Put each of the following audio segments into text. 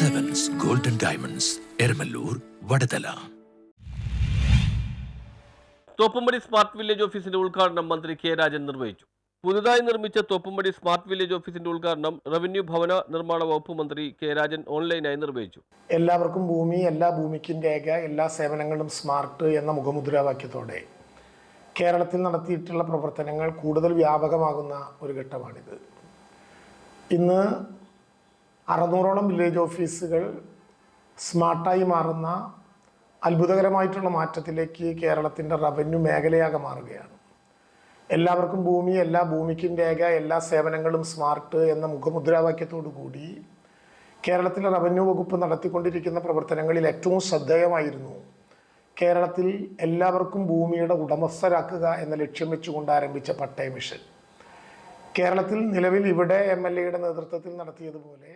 Diamonds Eramalloor Vadathala Thoppumpady smart village ഓഫീസിന്റെ ഉദ്ഘാടനം മന്ത്രി കെ രാജൻ നിർവഹിച്ചു. പുതുതായി നിർമ്മിച്ച തോപ്പുംപടി സ്മാർട്ട് വില്ലേജ് ഓഫീസിന്റെ ഉദ്ഘാടനം റവന്യൂ ഭവന നിർമ്മാണ വകുപ്പ് മന്ത്രി കെ രാജൻ ഓൺലൈനായി നിർവഹിച്ചു. എല്ലാവർക്കും ഭൂമി എല്ലാ ഭൂമിക്കും രേഖ എല്ലാ സേവനങ്ങളും സ്മാർട്ട് എന്ന മുഖമുദ്രാവാക്യത്തോടെ. കേരളത്തിൽ നടത്തിയിട്ടുള്ള പ്രവർത്തനങ്ങൾ കൂടുതൽ വ്യാപകമാകുന്ന ഒരു ഘട്ടമാണിത്. ഇന്ന് അറുന്നൂറോളം വില്ലേജ് ഓഫീസുകൾ സ്മാർട്ടായി മാറുന്ന അത്ഭുതകരമായിട്ടുള്ള മാറ്റത്തിലേക്ക് കേരളത്തിന്റെ റവന്യൂ മേഖലയാകെ മാറുകയാണ്. എല്ലാവർക്കും ഭൂമി എല്ലാ ഭൂമിക്കും രേഖ എല്ലാ സേവനങ്ങളും സ്മാർട്ട് എന്ന മുഖമുദ്രാവാക്യത്തോടു കൂടി കേരളത്തിലെ റവന്യൂ വകുപ്പ് നടത്തിക്കൊണ്ടിരിക്കുന്ന പ്രവർത്തനങ്ങളിൽ ഏറ്റവും ശ്രദ്ധേയമായിരുന്നു കേരളത്തിൽ എല്ലാവർക്കും ഭൂമിയുടെ ഉടമസ്ഥരാക്കുക എന്ന ലക്ഷ്യം വെച്ചുകൊണ്ട് ആരംഭിച്ച പട്ടയ മിഷൻ. കേരളത്തിൽ നിലവിൽ ഇവിടെ എം എൽ എയുടെ നേതൃത്വത്തിൽ നടത്തിയതുപോലെ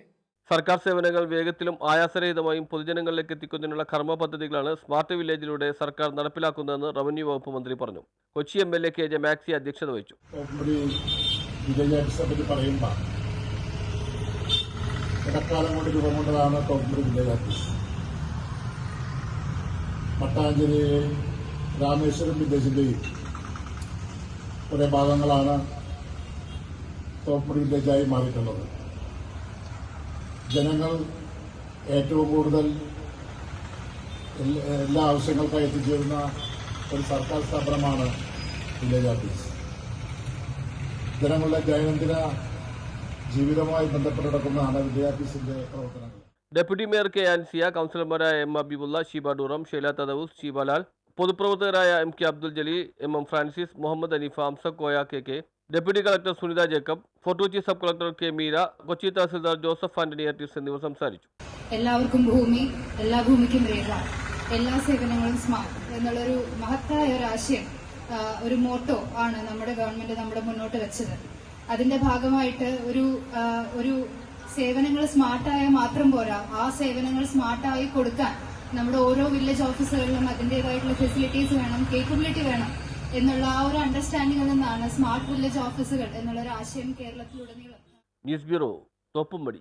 സർക്കാർ സേവനങ്ങൾ വേഗത്തിലും ആയാസരഹിതമായും പൊതുജനങ്ങളിലേക്ക് എത്തിക്കുന്നതിനുള്ള കർമ്മ പദ്ധതികളാണ് സ്മാർട്ട് വില്ലേജിലൂടെ സർക്കാർ നടപ്പിലാക്കുന്നതെന്ന് റവന്യൂ വകുപ്പ് മന്ത്രി പറഞ്ഞു. Kochi M L A K J Maxy അധ്യക്ഷത വഹിച്ചു. ഇടക്കാലം കൊണ്ട് രൂപം കൊണ്ടതാണ് വില്ലേജ് ഓഫീസ് മട്ടാഞ്ചേരിയെയും രാമേശ്വരം വില്ലേജിന്റെയും കുറേ ഭാഗങ്ങളാണ് തോപ്പുംപടി വില്ലേജായി മാറിയിട്ടുള്ളത്. ജനങ്ങൾ ഏറ്റവും കൂടുതൽ എല്ലാ- ആവശ്യങ്ങൾക്കായി എത്തിച്ചേരുന്ന ഒരു സർക്കാർ സ്ഥാപനമാണ് വില്ലേജ് ഓഫീസ്. ജനങ്ങളുടെ ദൈനംദിന ജീവിതവുമായി ബന്ധപ്പെട്ട് നടക്കുന്നതാണ് വിദ്യാഭ്യാസത്തിന്റെ പ്രവർത്തനങ്ങൾ. ഡെപ്യൂട്ടി മേയർ കെ ആൻസിയ കൗൺസിലർമാരായ M Abibulla Sheeba Duram Sheila തദവൂസ് Sheebalal പൊതുപ്രവർത്തകരായ M K Abdul Jaleel M M Francis Muhammad Aneefa Koya K K deputy collector Sunitha Jacob Fort Kochi sub collector K Meera Kochi tahsildar Joseph Antony Artis എന്നിവർ സംസാരിച്ചു. എല്ലാവർക്കും ഭൂമി എല്ലാ ഭൂമിക്കും രേഖ എല്ലാ സേവനങ്ങളും smart എന്നുള്ളൊരു മഹത്തായ ഒരു ആശയം ഒരു മോട്ടോ ആണ് നമ്മുടെ ഗവൺമെന്റ് നമ്മുടെ മുന്നോട്ട് വെച്ചത്. അതിന്റെ ഭാഗമായിട്ട് ഒരു ഒരു സേവനങ്ങൾ സ്മാർട്ടായ മാത്രം പോരാ ആ സേവനങ്ങൾ സ്മാർട്ടായി കൊടുക്കാൻ നമ്മുടെ ഓരോ വില്ലേജ് ഓഫീസുകളിലും അതിന്റെതായിട്ടുള്ള ഫെസിലിറ്റീസ് വേണം കേപ്പബിലിറ്റി വേണം. എന്നുള്ള ആ ഒരു അണ്ടർസ്റ്റാൻഡിംഗിൽ നിന്നാണ് സ്മാർട്ട് വില്ലേജ് ഓഫീസുകൾ എന്നുള്ള ഒരു ആശയം കേരളത്തിലുടനീളം. News bureau Thoppumpady.